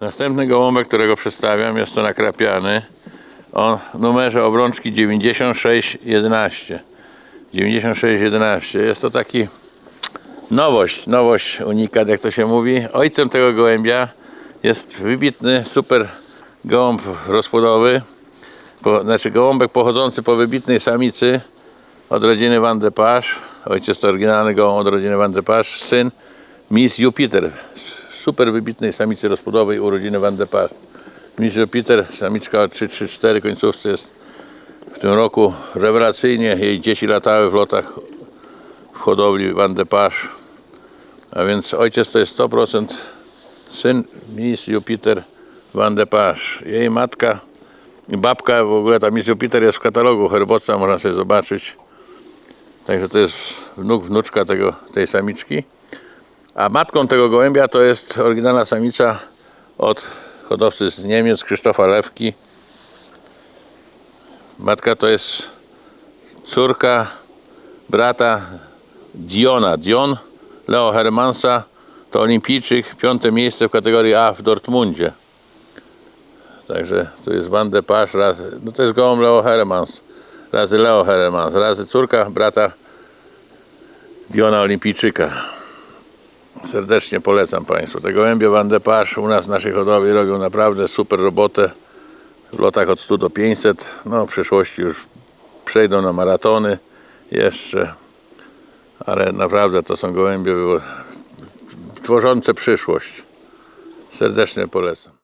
Następny gołąbek, którego przedstawiam, jest to nakrapiany o numerze obrączki 9611. 9611. Jest to taki nowość, nowość, unikat, jak to się mówi. Ojcem tego gołębia jest wybitny, super gołąb rozpłodowy, po, znaczy gołąbek pochodzący po wybitnej samicy od rodziny Van de Pasz. Ojciec to oryginalny gołąb od rodziny Van de. Syn Miss Jupiter, super wybitnej samicy rozpłodowej urodziny Van de Pasz. Miss Jupiter, samiczka o 3-3-4 końcówce jest w tym roku rewelacyjnie. Jej dzieci latały w lotach w hodowli Van de Pasz. A więc ojciec to jest 100% syn Miss Jupiter Van de Pasz. Jej matka i babka, w ogóle ta Miss Jupiter jest w katalogu herbowca, można sobie zobaczyć. Także to jest wnuk, wnuczka tego, tej samiczki. A matką tego gołębia to jest oryginalna samica od hodowcy z Niemiec, Krzysztofa Lewki. Matka to jest córka brata Diona. Dion Leo Hermansa to olimpijczyk, piąte miejsce w kategorii A w Dortmundzie. Także to jest Van de Pasz, razy, no to jest gołąb Leo Hermans, razy Leo Hermans, razy córka brata Diona Olimpijczyka. Serdecznie polecam Państwu. Te gołębie Van de Pasz u nas w naszej hodowli robią naprawdę super robotę. W lotach od 100 do 500. No w przyszłości już przejdą na maratony jeszcze. Ale naprawdę to są gołębie tworzące przyszłość. Serdecznie polecam.